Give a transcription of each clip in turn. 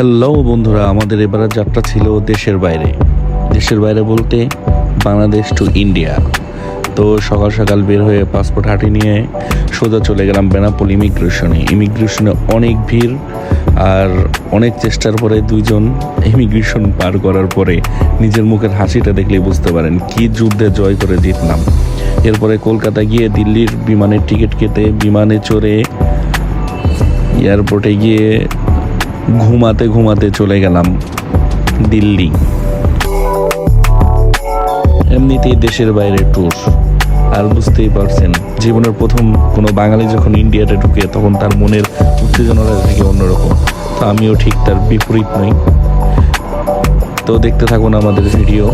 Hello বন্ধুরা, আমাদের এবারের যাত্রা ছিল দেশের বাইরে। দেশের বাইরে বলতে বাংলাদেশ টু ইন্ডিয়া তো সকাল সকাল বের হয়ে পাসপোর্ট হাতে নিয়ে সোজা চলে গেলাম বেনাপোল ইমিগ্রেশনে ইমিগ্রেশনে অনেক ভিড় আর অনেক চেষ্টার পরে দুইজন ইমিগ্রেশন পার করার পরে নিজের মুখের হাসিটা দেখলেই বুঝতে পারেন কি যুদ্ধে জয় করে জিতলাম। এরপরে কলকাতা গিয়ে দিল্লির বিমানের টিকিট কেটে বিমানে চড়ে এয়ারপোর্টে গিয়ে ঘুমাতে ঘুমাতে চলে গেলাম দিল্লি। এমনিতেই দেশের বাইরে ট্যুর আর বুঝতেই পারছেন, জীবনের প্রথম কোনো বাঙালি যখন ইন্ডিয়াতে ঢুকে, তখন তার মনের উত্তেজনাটা থাকে অন্যরকম। তো আমিও ঠিক তার বিপরীত নই। তো দেখতে থাকুন আমাদের ভিডিও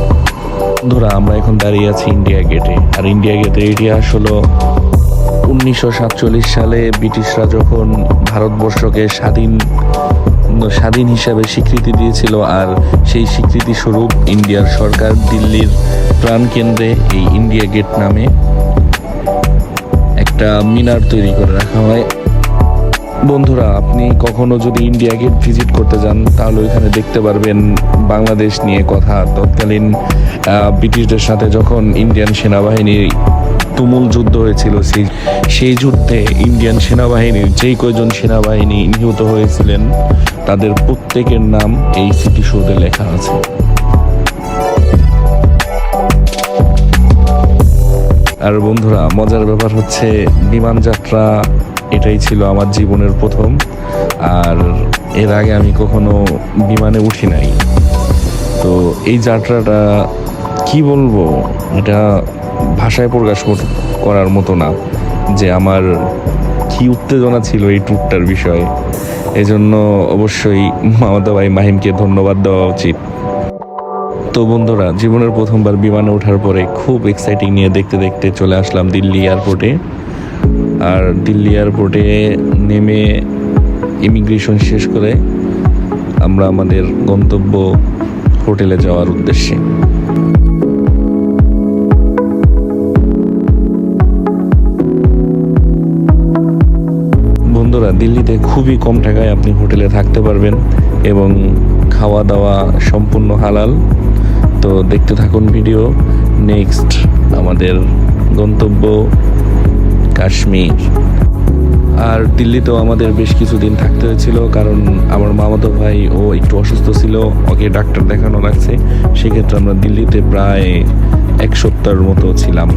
ধরা, আমরা এখন দাঁড়িয়ে আছি ইন্ডিয়া গেটে আর ইন্ডিয়া গেটের ইতিহাস হলো উনিশশো সাতচল্লিশ সালে ব্রিটিশরা যখন ভারতবর্ষকে স্বাধীন স্বাধীন হিসাবে স্বীকৃতি দিয়েছিল আর সেই স্বীকৃতি স্বরূপ ইন্ডিয়ার সরকার দিল্লির প্রাণকেন্দ্রে এই ইন্ডিয়া গেট নামে একটা মিনার তৈরি করে রাখা হয়। বন্ধুরা, আপনি কখনো যদি ইন্ডিয়া গেট ভিজিট করতে যান, তাহলে ওইখানে দেখতে পারবেন বাংলাদেশ নিয়ে কথা। তৎকালীন ব্রিটিশদের সাথে যখন ইন্ডিয়ান সেনাবাহিনী তুমুল যুদ্ধ হয়েছিল সেই সেই যুদ্ধে ইন্ডিয়ান সেনাবাহিনীর যেই কয়জন সেনাবাহিনী নিহত হয়েছিলেন, তাদের প্রত্যেকের নাম এই স্মৃতিসৌধে লেখা আছে। আর বন্ধুরা, মজার ব্যাপার হচ্ছে বিমান যাত্রা, এটাই ছিল আমার জীবনের প্রথম, আর এর আগে আমি কখনো বিমানে উঠি নাই। তো এই যাত্রাটা কি বলব? এটা ভাষায় প্রকাশ করার মতো না, যে আমার কি উত্তেজনা ছিল এই ট্যুরটার বিষয়ে। এজন্য অবশ্যই মামাদা ভাই মাহিমকে ধন্যবাদ দেওয়া উচিত। তো বন্ধুরা, জীবনের প্রথমবার বিমানে ওঠার পরে খুব এক্সাইটিং নিয়ে দেখতে দেখতে চলে আসলাম দিল্লি এয়ারপোর্টে। আর দিল্লি এয়ারপোর্টে নেমে ইমিগ্রেশন শেষ করে আমরা আমাদের গন্তব্য হোটেলে যাওয়ার উদ্দেশ্যে। বন্ধুরা, দিল্লিতে খুবই কম টাকায় আপনি হোটেলে থাকতে পারবেন এবং খাওয়া দাওয়া সম্পূর্ণ হালাল। তো দেখতে থাকুন ভিডিও। নেক্সট আমাদের গন্তব্য কাশ্মীর। আর দিল্লিতেও আমাদের বেশ কিছুদিন থাকতে হয়েছিল কারণ আমার মামাতো ভাই, ও একটু অসুস্থ ছিল, ওকে ডাক্তার দেখানো লাগছে। সেক্ষেত্রে আমরা দিল্লিতে প্রায় এক সপ্তাহের মতো ছিলাম।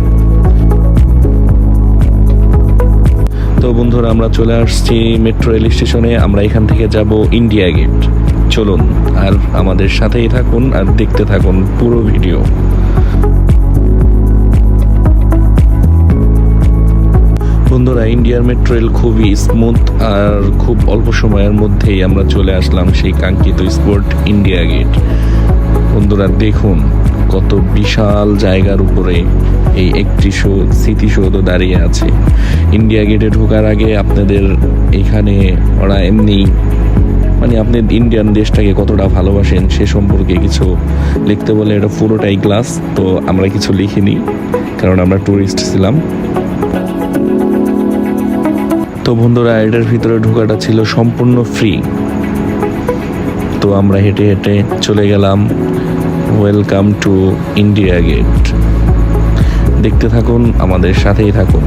তো বন্ধুরা, আমরা চলে আসছি মেট্রো রেল স্টেশনে আমরা এখান থেকে যাব ইন্ডিয়া গেট চলুন, আর আমাদের সাথেই থাকুন আর দেখতে থাকুন পুরো ভিডিও বন্ধুরা ইন্ডিয়ার মেট্রো রেল খুবই স্মুথ আর খুব অল্প সময়ের মধ্যেই আমরা চলে আসলাম সেই কাঙ্ক্ষিত স্পোর্ট ইন্ডিয়া গেট বন্ধুরা, দেখুন। কত বিশাল জায়গার উপরে এই একটি স্মৃতিসৌধ দাঁড়িয়ে আছে। ইন্ডিয়া গেটে ঢোকার আগে আপনাদের এখানে ওরা এমনি মানে আপনি ইন্ডিয়ান দেশটাকে কতটা ভালোবাসেন সে সম্পর্কে কিছু লিখতে বলে এটা পুরোটাই ক্লাস, তো আমরা কিছু লিখিনি, কারণ আমরা ট্যুরিস্ট ছিলাম। তো বন্ধুরা, এটার ভিতরে ঢোকাটা ছিল সম্পূর্ণ ফ্রি তো আমরা হেঁটে হেঁটে চলে গেলাম। ওয়েলকাম টু ইন্ডিয়া গেট দেখতে থাকুন আমাদের সাথেই থাকুন।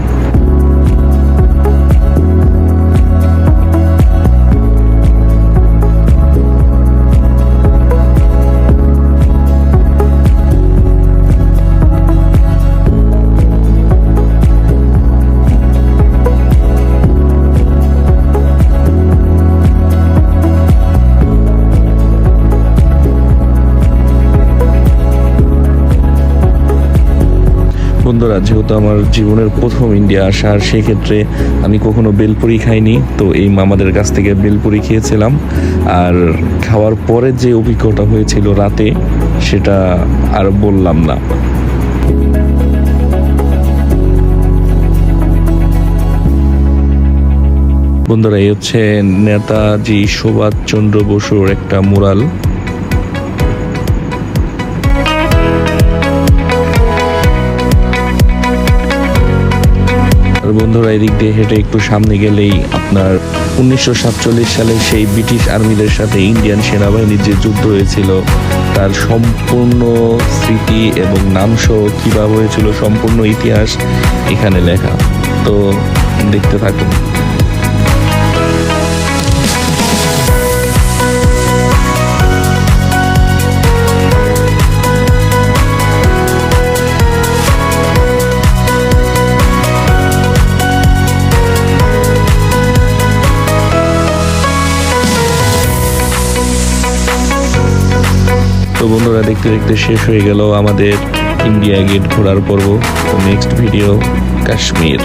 বন্ধুরা যেহেতু আমার জীবনের প্রথম ইন্ডিয়া আসা, আর সেক্ষেত্রে আমি কখনো বেলপুরি খাইনি, তো এই মামাদের কাছ থেকে বেলপুরি খেয়েছিলাম। আর খাওয়ার পরে যে অভিজ্ঞতা হয়েছিল রাতে, সেটা আর বললাম না। বন্ধুরা, এই হচ্ছে নেতাজি সুভাষচন্দ্র বসুর একটা মুরাল। বন্ধুরা, এদিক দিয়ে হেঁটে একটু সামনে গেলেই আপনার উনিশশো সাতচল্লিশ সালে সেই ব্রিটিশ আর্মিদের সাথে ইন্ডিয়ান সেনাবাহিনীর যে যুদ্ধ হয়েছিল, তার সম্পূর্ণ স্মৃতি এবং নামসহ কীভাবে হয়েছিল সম্পূর্ণ ইতিহাস এখানে লেখা। তো দেখতে থাকুন। তো বন্ধুরা দেখতে দেখতে শেষ হয়ে গেল আমাদের ইন্ডিয়া গেট ঘোরার পর্ব। Next video Kashmir.